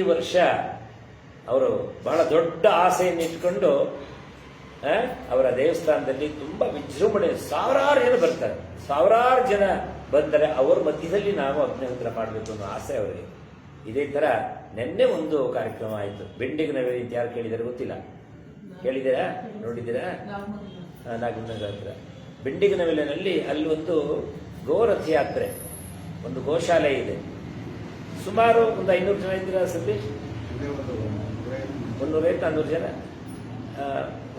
ಈ ವರ್ಷ ಅವರು ಬಹಳ ದೊಡ್ಡ ಆಸೆಯನ್ನು ಇಟ್ಕೊಂಡು ಅವರ ದೇವಸ್ಥಾನದಲ್ಲಿ ತುಂಬಾ ವಿಜೃಂಭಣೆ ಸಾವಿರಾರು ಜನ ಬರ್ತಾರೆ. ಸಾವಿರಾರು ಜನ ಬಂದರೆ ಅವರ ಮಧ್ಯದಲ್ಲಿ ನಾವು ಅಗ್ನಿಹೋತ್ರ ಮಾಡಬೇಕು ಅನ್ನೋ ಆಸೆ ಅವರಿಗೆ. ಇದೇ ತರ ನಿನ್ನೆ ಒಂದು ಕಾರ್ಯಕ್ರಮ ಆಯಿತು. ಬೆಂಡಿಗೆ ನೈವೇದ್ಯ ಯಾರು ಕೇಳಿದಾರೆ ಗೊತ್ತಿಲ್ಲ? ಕೇಳಿದ್ದೀರಾ? ನೋಡಿದ್ದೀರಾ? ಆ, ನಾಗಮಂಗಲ ಹತ್ರ. ಬೆಂಡಿಗೆ ನವಿಲಿನಲ್ಲಿ ಅಲ್ಲಿ ಒಂದು ಯಾತ್ರೆ ಒಂದು ಗೋಶಾಲೆ ಇದೆ. ಸುಮಾರು ಒಂದು ಐನೂರು ಜನ ಇದ್ದೀರಾ ಸತೀಶ್? ಮುನ್ನೂರೈದು ನಾನ್ನೂರು ಜನ.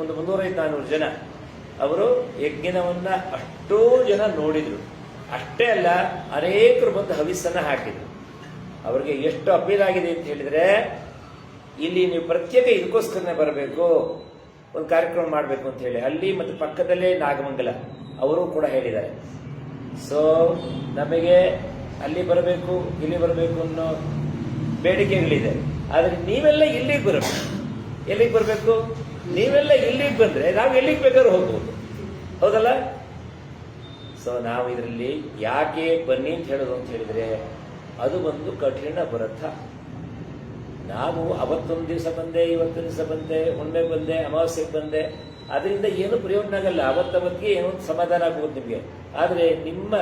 ಒಂದು ಮುನ್ನೂರೈದು ನಾನ್ನೂರು ಜನ. ಅವರು ಯಜ್ಞವನ್ನ ಅಷ್ಟೋ ಜನ ನೋಡಿದ್ರು. ಅಷ್ಟೇ ಅಲ್ಲ, ಅನೇಕರು ಬಂದು ಹವಿಸ್ಸನ್ನ ಹಾಕಿದ್ರು. ಅವರಿಗೆ ಎಷ್ಟು ಅಪೀಲ್ ಆಗಿದೆ ಅಂತ ಹೇಳಿದ್ರೆ, ಇಲ್ಲಿ ನೀವು ಪ್ರತ್ಯೇಕ ಇದಕ್ಕೋಸ್ಕರನೇ ಬರಬೇಕು, ಒಂದು ಕಾರ್ಯಕ್ರಮ ಮಾಡಬೇಕು ಅಂತ ಹೇಳಿ. ಅಲ್ಲಿ ಮತ್ತು ಪಕ್ಕದಲ್ಲೇ ನಾಗಮಂಗಲ, ಅವರು ಕೂಡ ಹೇಳಿದ್ದಾರೆ. ಸೊ ನಮಗೆ ಅಲ್ಲಿ ಬರಬೇಕು, ಇಲ್ಲಿ ಬರಬೇಕು ಅನ್ನೋ ಬೇಡಿಕೆಗಳಿದೆ. ಆದರೆ ನೀವೆಲ್ಲ ಇಲ್ಲಿಗೆ ಬರಬೇಕು. ಎಲ್ಲಿಗೆ ಬರಬೇಕು? ನೀವೆಲ್ಲ ಇಲ್ಲಿಗೆ ಬಂದ್ರೆ ನಾವು ಎಲ್ಲಿಗೆ ಬೇಕಾದ್ರೂ ಹೋಗ್ಬೋದು. ಹೌದಲ್ಲ? ಸೊ ನಾವು ಇದರಲ್ಲಿ ಯಾಕೆ ಬನ್ನಿ ಅಂತ ಹೇಳೋದು ಅಂತ ಹೇಳಿದ್ರೆ, ಅದು ಒಂದು ಕಠಿಣ ವ್ರತ. ನಾವು ಅವತ್ತೊಂದು ದಿವಸ ಬಂದೆ, ಇವತ್ತೊಂದು ದಿವಸ ಬಂದೆ, ಒಮ್ಮೆ ಬಂದೆ, ಅಮಾವಾಸ್ಯೆಗೆ ಬಂದೆ. ಅದರಿಂದ ಏನು ಪ್ರಯೋಜನ ಆಗಲ್ಲ. ಅವತ್ತವತ್ತಿಗೆ ಏನೋ ಸಮಾಧಾನ ಆಗ್ಬೋದು ನಿಮಗೆ. ಆದರೆ ನಿಮ್ಮ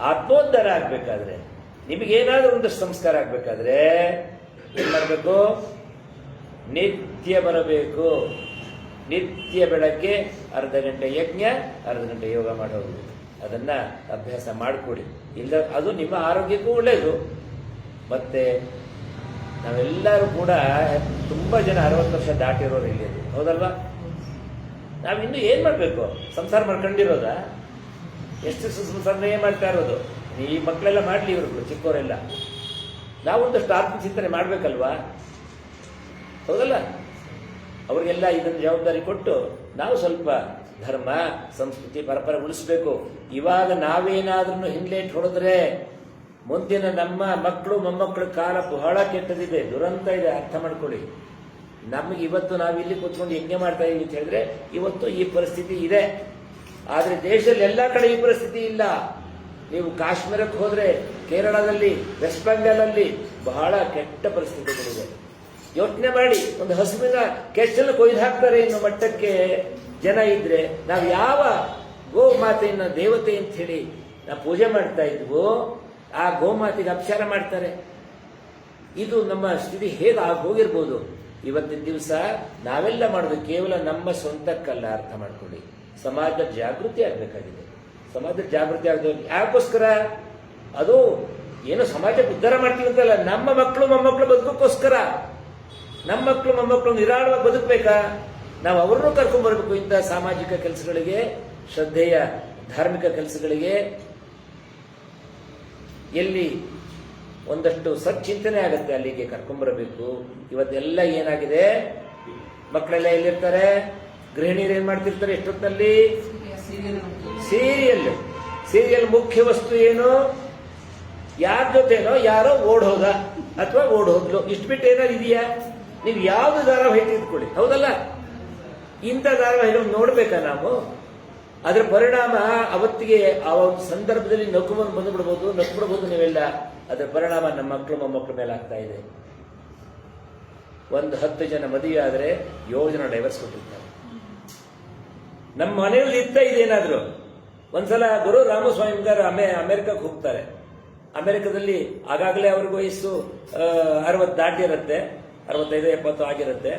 ಆತ್ಮೋದ್ಧಾರ ಆಗ್ಬೇಕಾದ್ರೆ, ನಿಮಗೇನಾದ್ರೂ ಒಂದು ಸಂಸ್ಕಾರ ಆಗ್ಬೇಕಾದ್ರೆ, ಏನ್ ಮಾಡಬೇಕು? ನಿತ್ಯ ಬರಬೇಕು. ನಿತ್ಯ ಬೆಳಗ್ಗೆ ಅರ್ಧ ಗಂಟೆ ಯಜ್ಞ, ಅರ್ಧ ಗಂಟೆ ಯೋಗ ಮಾಡೋದು ಅದನ್ನ ಅಭ್ಯಾಸ ಮಾಡಿಕೊಡಿ. ಇಲ್ಲ ಅದು ನಿಮ್ಮ ಆರೋಗ್ಯಕ್ಕೂ ಒಳ್ಳೆಯದು ಮತ್ತೆ ನಾವೆಲ್ಲರೂ ಕೂಡ ತುಂಬಾ ಜನ ಅರವತ್ತು ವರ್ಷ ದಾಟಿರೋರು ಇಲ್ಲಿ. ಹೌದಲ್ವಾ? ನಾವಿನ್ನು ಏನ್ ಮಾಡ್ಬೇಕು? ಸಂಸಾರ ಮಾಡ್ಕೊಂಡಿರೋದ? ಎಷ್ಟು ಸ- ಸಂಸಾರನೇ ಮಾಡ್ತಾ ಇರೋದು? ಈ ಮಕ್ಕಳೆಲ್ಲ ಮಾಡ್ಲಿ ಇವರು ಚಿಕ್ಕವರೆಲ್ಲ ನಾವೊಂದಷ್ಟು ಆತ್ಮಚಿಂತನೆ ಮಾಡಬೇಕಲ್ವಾ? ಹೌದಲ್ಲ? ಅವರಿಗೆಲ್ಲ ಇದನ್ನು ಜವಾಬ್ದಾರಿ ಕೊಟ್ಟು ನಾವು ಸ್ವಲ್ಪ ಧರ್ಮ, ಸಂಸ್ಕೃತಿ, ಪರಪರ ಉಳಿಸ್ಬೇಕು. ಇವಾಗ ನಾವೇನಾದ್ರೂ ಹಿಂದ್ಲೇಟ್ ಹೊಡೆದ್ರೆ ಮುಂದಿನ ನಮ್ಮ ಮಕ್ಕಳು, ಮೊಮ್ಮಕ್ಕಳ ಕಾಲ ಬಹಳ ಕೆಟ್ಟದಿದೆ. ದುರಂತ ಇದೆ, ಅರ್ಥ ಮಾಡ್ಕೊಳ್ಳಿ. ನಮಗೆ ಇವತ್ತು ನಾವು ಇಲ್ಲಿ ಕೂತ್ಕೊಂಡು ಯಜ್ಞ ಮಾಡ್ತಾ ಇದೀವಿ ಅಂತ ಹೇಳಿದ್ರೆ, ಇವತ್ತು ಈ ಪರಿಸ್ಥಿತಿ ಇದೆ. ಆದ್ರೆ ದೇಶದಲ್ಲಿ ಎಲ್ಲ ಕಡೆ ಈ ಪರಿಸ್ಥಿತಿ ಇಲ್ಲ. ನೀವು ಕಾಶ್ಮೀರಕ್ಕೆ ಹೋದ್ರೆ ಕೇರಳದಲ್ಲಿ, ವೆಸ್ಟ್ ಬೆಂಗಾಲಲ್ಲಿ ಬಹಳ ಕೆಟ್ಟ ಪರಿಸ್ಥಿತಿಗಳಿವೆ. ಯೋಚನೆ ಮಾಡಿ, ಒಂದು ಹಸುವಿನ ಕೆಚ್ಚಲು ಕೊಯ್ದು ಹಾಕ್ತಾರೆ ಎನ್ನುವ ಮಟ್ಟಕ್ಕೆ ಜನ ಇದ್ರೆ ನಾವು ಯಾವ ಗೋಮಾತೆಯನ್ನ ದೇವತೆ ಅಂತ ಹೇಳಿ ನಾವು ಪೂಜೆ ಮಾಡ್ತಾ ಇದ್ವು, ಆ ಗೋಮಾತೆಗೆ ಅಪಚಾರ ಮಾಡ್ತಾರೆ. ಇದು ನಮ್ಮ ಸ್ಥಿತಿ ಹೇಗೆ ಆಗೋಗಿರ್ಬೋದು ಇವತ್ತಿನ ದಿವಸ ನಾವೆಲ್ಲ ಮಾಡೋದು ಕೇವಲ ನಮ್ಮ ಸ್ವಂತಕ್ಕಲ್ಲ ಅರ್ಥ ಮಾಡ್ಕೊಳ್ಳಿ. ಸಮಾಜದ ಜಾಗೃತಿ ಆಗಬೇಕಾಗಿದೆ. ಸಮಾಜದ ಜಾಗೃತಿ ಆಗಬೇಕು. ಯಾಕೋಸ್ಕರ? ಅದು ಏನು ಸಮಾಜಕ್ಕೆ ಉದ್ಧಾರ ಮಾಡ್ತೀವಿ ಅಂತಲ್ಲ, ನಮ್ಮ ಮಕ್ಕಳು ಮೊಮ್ಮಕ್ಕಳು ಬದುಕೋಕ್ಕೋಸ್ಕರ ನಮ್ಮ ಮಕ್ಕಳು ಮೊಮ್ಮಕ್ಕಳು ನಿರಾಳವಾಗಿ ಬದುಕಬೇಕಾ? ನಾವು ಅವರನ್ನು ಕರ್ಕೊಂಡ್ ಬರಬೇಕು ಇಂಥ ಸಾಮಾಜಿಕ ಕೆಲಸಗಳಿಗೆ, ಶ್ರದ್ಧೆಯ ಧಾರ್ಮಿಕ ಕೆಲಸಗಳಿಗೆ. ಎಲ್ಲಿ ಒಂದಷ್ಟು ಸಚ್ಚಿಂತನೆ ಆಗುತ್ತೆ ಅಲ್ಲಿಗೆ ಕರ್ಕೊಂಡ್ಬರಬೇಕು ಇವತ್ತೆಲ್ಲ ಏನಾಗಿದೆ? ಮಕ್ಕಳೆಲ್ಲ ಎಲ್ಲಿರ್ತಾರೆ? ಗೃಹಿಣಿಯರು ಏನ್ ಮಾಡ್ತಿರ್ತಾರೆ? ಎಷ್ಟೊತ್ತಲ್ಲಿ? ಸೀರಿಯಲ್. ಸೀರಿಯಲ್ ಮುಖ್ಯ ವಸ್ತು ಏನು? ಯಾರ ಜೊತೆನೋ ಯಾರೋ ಓಡ್ ಹೋದ ಅಥವಾ ಓಡ್ ಹೋದ್ಲು. ಇಷ್ಟು ಬಿಟ್ಟು ಏನಾದ್ರು ಇದೆಯಾ? ನೀವು ಯಾವ್ದು ಧಾರಾವಾಹಿ ತೆಗೆದುಕೊಳ್ಳಿ. ಹೌದಲ್ಲ? ಇಂಥ ಧಾರಾವಾಹಿಗಳು ನೋಡ್ಬೇಕಾ ನಾವು? ಅದರ ಪರಿಣಾಮ ಅವತ್ತಿಗೆ ಆ ಒಂದು ಸಂದರ್ಭದಲ್ಲಿ ನಕ್ಕು ಬಂದು ಬಿಡ್ಬೋದು ನಕ್ಕು ನೀವೆಲ್ಲ. ಅದರ ಪರಿಣಾಮ ನಮ್ಮ ಮಕ್ಕಳು ಮೊಮ್ಮಕ್ಕಳ ಮೇಲೆ ಆಗ್ತಾ ಇದೆ. ಒಂದು ಹತ್ತು ಜನ ಮದುವೆ ಆದರೆ ಏಳು ಜನ ಡೈವರ್ಸ್ ಕೊಟ್ಟಿರ್ತಾರೆ. ನಮ್ಮ ಮನೆಯಲ್ಲಿ ಇತ್ತ ಇದೇನಾದ್ರು? ಒಂದ್ಸಲ ಗುರು ರಾಮಸ್ವಾಮಿ ಗಾರು ಅಮೆ, ಅಮೆರಿಕಕ್ಕೆ ಹೋಗ್ತಾರೆ. ಅಮೆರಿಕದಲ್ಲಿ ಆಗಾಗಲೇ ಅವ್ರಿಗೆ ವಯಸ್ಸು ಅರವತ್ತು ದಾಟಿರುತ್ತೆ, ಅರವತ್ತೈದು, ಎಪ್ಪತ್ತು ಆಗಿರುತ್ತೆ.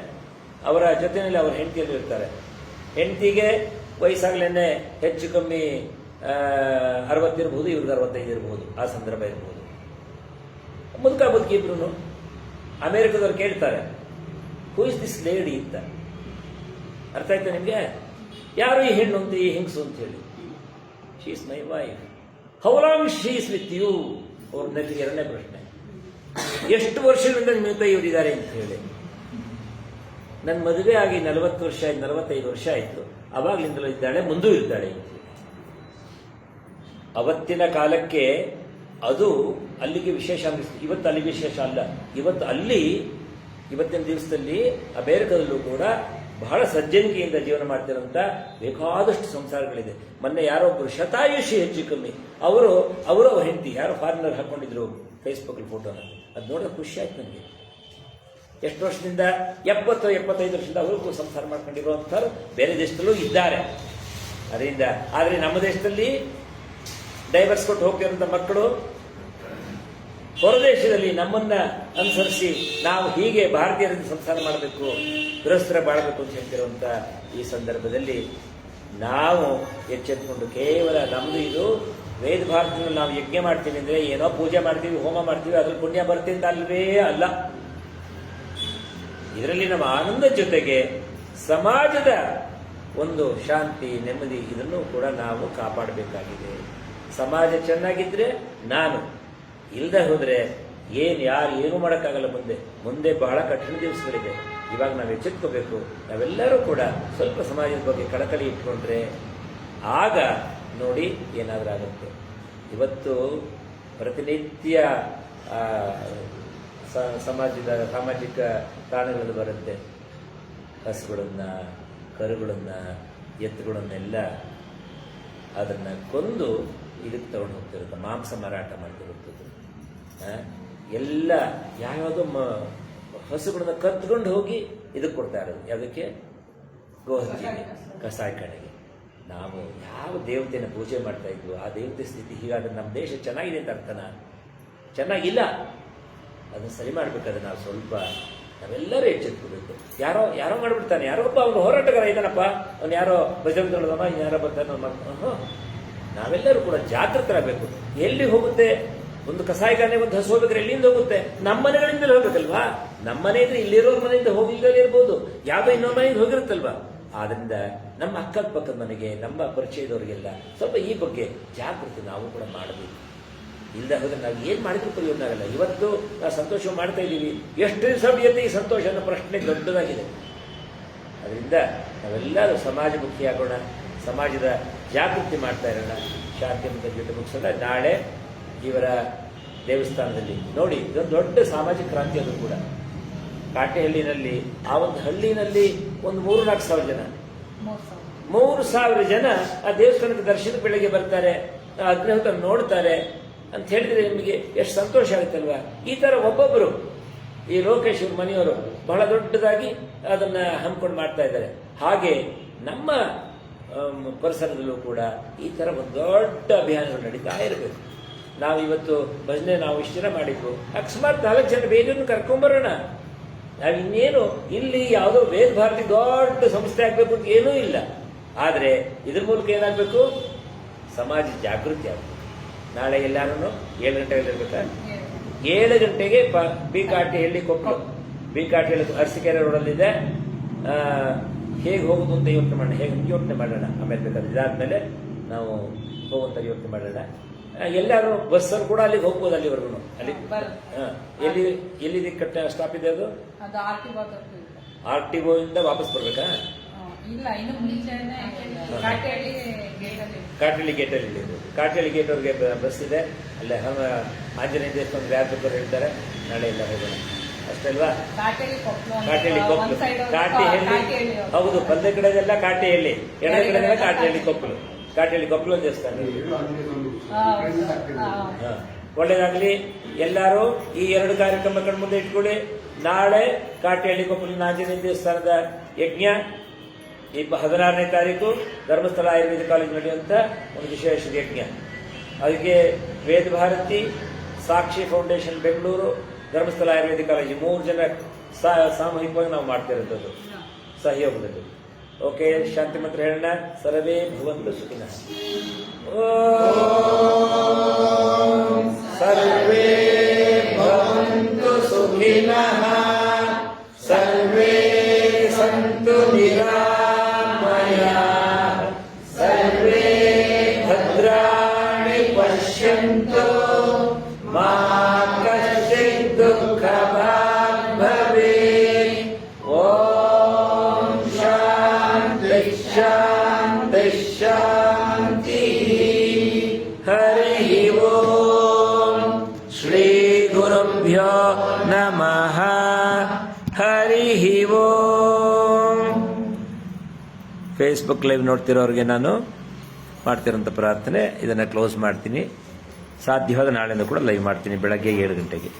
ಅವರ ಜೊತೆಯಲ್ಲಿ ಅವ್ರ ಹೆಂಡತಿಯಲ್ಲಿ ಇರ್ತಾರೆ. ಹೆಂಡತಿಗೆ ವಯಸ್ಸಾಗ್ಲೇನೆ ಹೆಚ್ಚು ಕಮ್ಮಿ ಅರವತ್ತಿರ್ಬೋದು ಇವ್ರಿಗೆ ಅರವತ್ತೈದು ಇರ್ಬೋದು, ಆ ಸಂದರ್ಭ ಇರ್ಬೋದು. ಮುದುಕ ಮುದುಕಿ ಇಬ್ರು ಅಮೆರಿಕದವ್ರು ಕೇಳ್ತಾರೆ ಹೂ ಇಸ್ ದಿಸ್ ಲೇಡಿ ಅಂತ. ಅರ್ಥ ಆಯ್ತಾ ನಿಮ್ಗೆ? ಯಾರು ಈ ಹೆಣ್ಣು ಅಂತ, ಈ ಹೆಂಗಸು ಅಂತ ಹೇಳಿ? She is my wife how long she is with you ಅವ್ರ ನೆಲೆಗೆ ಎರಡನೇ ಪ್ರಶ್ನೆ. ಎಷ್ಟು ವರ್ಷದಿಂದ ನಿಮ್ಮ ಇವರಿದ್ದಾರೆ ಅಂತ ಹೇಳಿ. ನನ್ನ ಮದುವೆ ಆಗಿ ನಲವತ್ತು ವರ್ಷ ಆಯ್ತು, ನಲವತ್ತೈದು ವರ್ಷ ಆಯ್ತು. ಅವಾಗಲಿಂದಲೂ ಇದ್ದಾಳೆ, ಮುಂದೂ ಇದ್ದಾಳೆ ಅವತ್ತಿನ ಕಾಲಕ್ಕೆ ಅದು ಅಲ್ಲಿಗೆ ವಿಶೇಷ ಇವತ್ತು ಅಲ್ಲಿ ವಿಶೇಷ ಅಲ್ಲ. ಇವತ್ತು ಅಲ್ಲಿ, ಇವತ್ತಿನ ದಿವಸದಲ್ಲಿ ಅಮೆರಿಕದಲ್ಲೂ ಕೂಡ ಬಹಳ ಸಜ್ಜನಿಕೆಯಿಂದ ಜೀವನ ಮಾಡ್ತಿರೋಂಥ ಬೇಕಾದಷ್ಟು ಸಂಸಾರಗಳಿದೆ. ಮೊನ್ನೆ ಯಾರೋ ಒಬ್ಬರು ಶತಾಯುಷಿ ಹೆಚ್ಚು ಕಮ್ಮಿ. ಅವರು ಅವರು ಅವ್ರ ಹೆಂಡತಿ, ಯಾರೋ ಫಾರಿನರ್ ಹಾಕೊಂಡಿದ್ರು ಫೇಸ್ಬುಕ್ ಫೋಟೋನ ಅದು ನೋಡೋ ಖುಷಿ ಆಯ್ತು ನನಗೆ. ಎಷ್ಟು ವರ್ಷದಿಂದ? ಎಪ್ಪತ್ತು, ಎಪ್ಪತ್ತೈದು ವರ್ಷದಿಂದ ಅವರು ಸಂಸಾರ ಮಾಡ್ಕೊಂಡಿರುವಂಥವ್ರು ಬೇರೆ ದೇಶದಲ್ಲೂ ಇದ್ದಾರೆ. ಅದರಿಂದ, ಆದರೆ ನಮ್ಮ ದೇಶದಲ್ಲಿ ಡೈವರ್ಸ್ ಕೊಟ್ಟು ಹೋಗ್ತಿರುವಂಥ ಮಕ್ಕಳು ಹೊರದೇಶದಲ್ಲಿ ನಮ್ಮನ್ನ ಅನುಸರಿಸಿ ನಾವು ಹೀಗೆ ಭಾರತೀಯರನ್ನು ಸಂಸಾರ ಮಾಡಬೇಕು, ಗೃಹಸ್ಥರ ಬಾಳಬೇಕು ಅಂತ ಹೇಳ್ತಿರುವಂತ ಈ ಸಂದರ್ಭದಲ್ಲಿ ನಾವು ಎಚ್ಚೆತ್ಕೊಂಡು ಕೇವಲ ನಮ್ದು ಇದು ವೇದ ಭಾರತದಲ್ಲಿ ನಾವು ಯಜ್ಞ ಮಾಡ್ತೀವಿ ಅಂದ್ರೆ ಏನೋ ಪೂಜೆ ಮಾಡ್ತೀವಿ, ಹೋಮ ಮಾಡ್ತೀವಿ, ಅದ್ರಲ್ಲಿ ಪುಣ್ಯ ಬರ್ತಿಂದ ಅಲ್ವೇ ಅಲ್ಲ. ಇದರಲ್ಲಿ ನಮ್ಮ ಆನಂದ ಜೊತೆಗೆ ಸಮಾಜದ ಒಂದು ಶಾಂತಿ, ನೆಮ್ಮದಿ ಇದನ್ನು ಕೂಡ ನಾವು ಕಾಪಾಡಬೇಕಾಗಿದೆ. ಸಮಾಜ ಚೆನ್ನಾಗಿದ್ರೆ ನಾನು ಇಲ್ಲದೆ ಹೋದರೆ ಏನು ಯಾರು ಏನು ಮಾಡೋಕ್ಕಾಗಲ್ಲ ಮುಂದೆ. ಮುಂದೆ ಬಹಳ ಕಠಿಣ ದಿವಸಗಳಿದೆ. ಇವಾಗ ನಾವು ಎಚ್ಚೆತ್ಕೋಬೇಕು. ನಾವೆಲ್ಲರೂ ಕೂಡ ಸ್ವಲ್ಪ ಸಮಾಜದ ಬಗ್ಗೆ ಕಳಕಳಿ ಇಟ್ಕೊಂಡ್ರೆ ಆಗ ನೋಡಿ ಏನಾದರೂ ಆಗುತ್ತೆ. ಇವತ್ತು ಪ್ರತಿನಿತ್ಯ ಸಮಾಜದ ಸಾಮಾಜಿಕ ತಾಣಗಳಲ್ಲಿ ಬರುತ್ತೆ. ಹಸುಗಳನ್ನು ಕರುಗಳನ್ನು, ಎತ್ತುಗಳನ್ನೆಲ್ಲ ಅದನ್ನ ಕೊಂದು ಇದಕ್ಕೆ ತಗೊಂಡು ಹೋಗ್ತಿರುತ್ತೆ. ಮಾಂಸ ಮಾರಾಟ ಮಾಡ್ತಿರುತ್ತದೆ ಎಲ್ಲ ಯಾವ್ಯಾವುದೋ ಮ, ಹಸುಗಳನ್ನ ಕತ್ಕೊಂಡು ಹೋಗಿ ಇದಕ್ಕೆ ಕೊಡ್ತಾರೆ ಯಾವುದಕ್ಕೆ? ಕಸಾಯ ಕಡೆಗೆ. ನಾವು ಯಾವ ದೇವತೆಯನ್ನು ಪೂಜೆ ಮಾಡ್ತಾ ಇದ್ವು, ಆ ದೇವತೆ ಸ್ಥಿತಿ ಹೀಗಾದ್ರೆ ನಮ್ಮ ದೇಶ ಚೆನ್ನಾಗಿದೆ ಅಂತ ಅರ್ಥನ? ಚೆನ್ನಾಗಿಲ್ಲ. ಅದನ್ನು ಸರಿ ಮಾಡ್ಬೇಕಾದ್ರೆ ನಾವು ಸ್ವಲ್ಪ, ನಾವೆಲ್ಲರೂ ಎಚ್ಚೆತ್ಕೋಬೇಕು. ಯಾರೋ ಯಾರೋ ಮಾಡಿಬಿಡ್ತಾನೆ. ಯಾರೋ ಒಬ್ಬ ಅವನು ಹೋರಾಟಗಾರ ಇದ್ದಾನಪ್ಪ. ಅವ್ನು ಯಾರೋ ಭಜಂತ್ರದವ ಯಾರೋ ಬರ್ತಾನೆ ನಾವೆಲ್ಲರೂ ಕೂಡ ಜಾಗೃತರಾಗಬೇಕು. ಎಲ್ಲಿ ಹೋಗುತ್ತೆ? ಒಂದು ಕಸಾಯಿಖಾನೆ ಒಂದು ಹಸು ಹೋಗ್ಬೇಕಾದ್ರೆ ಎಲ್ಲಿಂದ ಹೋಗುತ್ತೆ? ನಮ್ಮ ಮನೆಗಳಿಂದಲೇ ಹೋಗ್ಬೇಕಲ್ವಾ? ನಮ್ಮ ಮನೆ ಇದ್ರೆ ಇಲ್ಲಿರೋರ್ ಮನೆಯಿಂದ ಹೋಗಿಲ್ಲದೇ ಇರ್ಬೋದು. ಯಾವುದೋ ಇನ್ನೊಂದು ಮನೆಯಿಂದ ಹೋಗಿರುತ್ತಲ್ವಾ? ಆದ್ರಿಂದ ನಮ್ಮ ಅಕ್ಕಪಕ್ಕದ ಮನೆಗೆ, ನಮ್ಮ ಪರಿಚಯದವರಿಗೆಲ್ಲ ಸ್ವಲ್ಪ ಈ ಬಗ್ಗೆ ಜಾಗೃತಿ ನಾವು ಕೂಡ ಮಾಡಬೇಕು. ಇಲ್ಲದೆ ಹೋದ್ರೆ ನಾವು ಏನ್ ಮಾಡಿದ್ರು ಪ್ರಯೋಜನ ಆಗಲ್ಲ. ಇವತ್ತು ನಾವು ಸಂತೋಷ ಮಾಡ್ತಾ ಇದ್ದೀವಿ. ಎಷ್ಟು ದಿವಸ ಈ ಸಂತೋಷ ಅನ್ನೋ ಪ್ರಶ್ನೆ ದೊಡ್ಡದಾಗಿದೆ. ಅದರಿಂದ ನಾವೆಲ್ಲರೂ ಸಮಾಜಮುಖಿಯಾಗೋಣ ಸಮಾಜದ ಜಾಗೃತಿ ಮಾಡ್ತಾ ಇರೋಣ. ಶಾಂತಿ ಮುಖ ಜೊತೆ ಮುಗಿಸೋಣ. ನಾಳೆ ಇವರ ದೇವಸ್ಥಾನದಲ್ಲಿ. ನೋಡಿ, ಇದೊಂದು ದೊಡ್ಡ ಸಾಮಾಜಿಕ ಕ್ರಾಂತಿ ಅದು ಕೂಡ. ಕಾಟೆಹಳ್ಳಿನಲ್ಲಿ, ಆ ಒಂದು ಹಳ್ಳಿನಲ್ಲಿ ಒಂದು ಮೂರು ನಾಲ್ಕು ಸಾವಿರ ಜನ. ಮೂರು ಸಾವಿರ ಜನ ಆ ದೇವಸ್ಥಾನಕ್ಕೆ ದರ್ಶನ ಬೆಳಗ್ಗೆ ಬರ್ತಾರೆ, ಆ ನೋಡ್ತಾರೆ ಅಂತ ಹೇಳಿದ್ರೆ ನಿಮಗೆ ಎಷ್ಟು ಸಂತೋಷ ಆಗುತ್ತಲ್ವಾ? ಈ ತರ ಒಬ್ಬೊಬ್ಬರು ಈ ಲೋಕೇಶ್ ಮನೆಯವರು ಬಹಳ ದೊಡ್ಡದಾಗಿ ಅದನ್ನ ಹಮ್ಮಿಕೊಂಡು ಮಾಡ್ತಾ ಇದ್ದಾರೆ. ಹಾಗೆ ನಮ್ಮ ಪರಿಸರದಲ್ಲೂ ಕೂಡ ಈ ತರ ಒಂದು ದೊಡ್ಡ ಅಭಿಯಾನಗಳು ನಡೀತಾ ಇರಬೇಕು. ನಾವು ಇವತ್ತು ಭಜನೆ ನಾವು ಇಷ್ಟು ಜನ ಮಾಡಿದ್ವು. ಅಕಸ್ಮಾತ್ ನಾಲ್ಕು ಜನ ಬೇರೆಯವ್ರನ್ನ ಕರ್ಕೊಂಬರೋಣ. ನಾವು ಇನ್ನೇನು ಇಲ್ಲಿ ಯಾವುದೋ ವೇದ ಭಾರತಿ ದೊಡ್ಡ ಸಂಸ್ಥೆ ಆಗ್ಬೇಕು ಅಂತ ಏನೂ ಇಲ್ಲ. ಆದ್ರೆ ಇದ್ರ ಮೂಲಕ ಏನಾಗಬೇಕು? ಸಮಾಜ ಜಾಗೃತಿ ಆಗಬೇಕು. ನಾಳೆ ಎಲ್ಲಾರು ಏಳು ಗಂಟೆಗೆ ಇರ್ಬೇಕಾ? ಏಳು ಗಂಟೆಗೆ ಪ ಬಿ ಕಾಟಿ ಹಳ್ಳಿ ಕೊಪ್ಪಳು ಬಿ ಕಾಟಿ ಹಳ್ಳಿ ಅರಸಿಕೆರೆ ರೋಡಲ್ಲಿದೆ. ಹೇಗೆ ಹೋಗುದು ಅಂತ ಯೋಚನೆ ಮಾಡೋಣ. ಹೇಗೆ ಯೋಚನೆ ಮಾಡೋಣ? ಆಮೇಲೆ ಬೇಕಾದ್ರೆ ಇದಾದ್ಮೇಲೆ ನಾವು ಹೋಗುವಂತ ಯೋಚನೆ ಮಾಡೋಣ. ಎಲ್ಲಾರು ಬಸ್ಸಲ್ಲಿ ಕೂಡ ಅಲ್ಲಿಗೆ ಹೋಗ್ಬೋದು ಅಲ್ಲಿವರೆಗೂ. ಅಲ್ಲಿ. ಎಲ್ಲಿ ಎಲ್ಲಿದೆ ಕಟ್ಟ ಸ್ಟಾಪ್ ಇದೆ ಅದು? ಆರ್ ಟಿ ಇಂದ. ವಾಪಸ್ ಬರ್ಬೇಕಾ? ಕಾಟಳ್ಳಿ ಗೇಟಲ್ಲಿ ಇದೆ. ಕಾಟಳ್ಳಿ ಗೇಟ್ ಅವ್ರಿಗೆ ಬಸ್ ಇದೆ. ಅಲ್ಲೇ ಆಂಜನೇಯ ದೇವಸ್ಥಾನ ವ್ಯಾಪಕರು ಹೇಳ್ತಾರೆ. ನಾಳೆ ಎಲ್ಲ ಹೋಗೋಣ. ಅಷ್ಟೇ ಅಲ್ವಾ? ಒಂದ್ ಕೊಪ್ಪಲು ಕಾಟಿಹಳ್ಳಿ. ಹೌದು ಬಂದ ಕಡೆದೆಲ್ಲ ಕಾಟಿಹಳ್ಳಿ ಎಡ ಕಡೆದೆಲ್ಲ ಕಾಟಿಹಳ್ಳಿ ಕೊಪ್ಪಲು ಕಾಟಿಹಳ್ಳಿ ಕೊಪ್ಪಲು ದೇವಸ್ಥಾನ. ಒಳ್ಳೇದಾಗ್ಲಿ ಎಲ್ಲರೂ ಈ ಎರಡು ಕಾರ್ಯಕ್ರಮ ಕಣ್ಮುಂದೆ ಇಟ್ಕೊಳ್ಳಿ. ನಾಳೆ ಕಾಟಿಹಳ್ಳಿ ಕೊಪ್ಪಲಿನ ಆಂಜನೇಯ ದೇವಸ್ಥಾನದ ಯಜ್ಞ ಈ ಹದಿನಾರನೇ ತಾರೀಕು ಧರ್ಮಸ್ಥಳ ಆಯುರ್ವೇದ ಕಾಲೇಜ್ ನಡೆಯುವಂತ ಒಂದು ವಿಶೇಷ ಯಜ್ಞ. ಅದಕ್ಕೆ ವೇದ ಭಾರತಿ ಸಾಕ್ಷಿ ಫೌಂಡೇಶನ್ ಬೆಂಗಳೂರು ಧರ್ಮಸ್ಥಳ ಆಯುರ್ವೇದ ಕಾಲೇಜು ಮೂರು ಜನ ಸಾಮೂಹಿಕವಾಗಿ ನಾವು ಮಾಡ್ತಿರೋದು ಸಹಯೋಗದಲ್ಲಿ. ओके ఓకే శాంతిమంత్రేణ सर्वे భవంతు సుఖిన ಹರಿ ಫೇಸ್ಬುಕ್ ಲೈವ್ ನೋಡ್ತಿರೋರಿಗೆ ನಾನು ಮಾಡ್ತಿರೋಂಥ ಪ್ರಾರ್ಥನೆ ಇದನ್ನು ಕ್ಲೋಸ್ ಮಾಡ್ತೀನಿ. ಸಾಧ್ಯವಾದ ನಾಳೆನೂ ಕೂಡ ಲೈವ್ ಮಾಡ್ತೀನಿ, ಬೆಳಗ್ಗೆ ಏಳು ಗಂಟೆಗೆ.